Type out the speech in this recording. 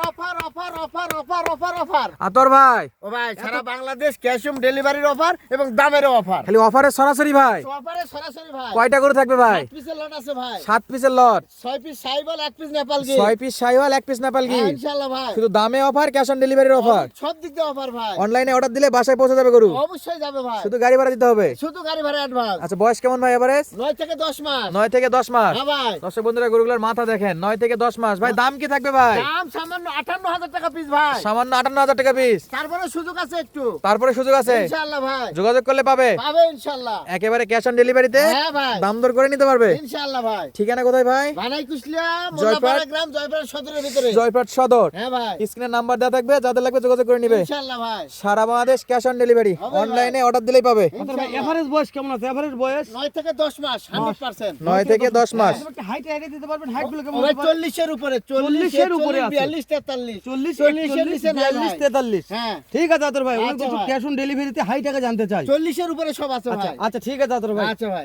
Offer offer offer offer offer offer আতর ভাই। ও ভাই সারা বাংলাদেশ ক্যাশ অন ডেলিভারির অফার এবং দামেরও অফার খালি অফারে সরাসরি ভাই। অফারে সরাসরি ভাই। কয়টা করে থাকবে ভাই? পিসের লট আছে ভাই। সাত পিসের লট ছয় পিস সাইবল এক পিস নেপাল গি ছয় পিস এক পিস নেপাল হ্যাঁ, ইনশাআল্লাহ ভাই। শুধু দামে অফার ক্যাশ অন ডেলিভারির অফার সব দিক দিয়ে অফার ভাই। অনলাইনে অর্ডার দিলে বাসায় পৌঁছে যাবে গরু। অবশ্যই যাবে ভাই। শুধু গাড়ি ভাড়া দিতে হবে। শুধু গাড়ি ভাড়া অ্যাডভান্স আচ্ছা বয়স কেমন ভাই এভারেজ নয় থেকে দশ মাস। নয় থেকে দশ মাস। হ্যাঁ ভাই। দর্শক বন্ধুরা গরুগুলোর মাথা দেখেন। নয় থেকে দশ মাস। ভাই দাম কি থাকবে ভাই? দাম সামান্য আটান্ন যোগাযোগ করে নিতে পারবে? ভাই। সারা বাংলাদেশ ক্যাশ অন ডেলিভারি অনলাইনে অর্ডার দিলেই পাবে। এভারেজ বয়স কেমন থেকে 10 মাস 100% থেকে 10 মাস। হাইট উপরে 40 উপরে ঠিক আছে আতর ভাই ক্যাশ অন ডেলিভারিতে হাই টাকা জানতে চাই। চল্লিশের উপরে সব আছে আচ্ছা আচ্ছা ঠিক আছে আতর ভাই। আচ্ছা ভাই।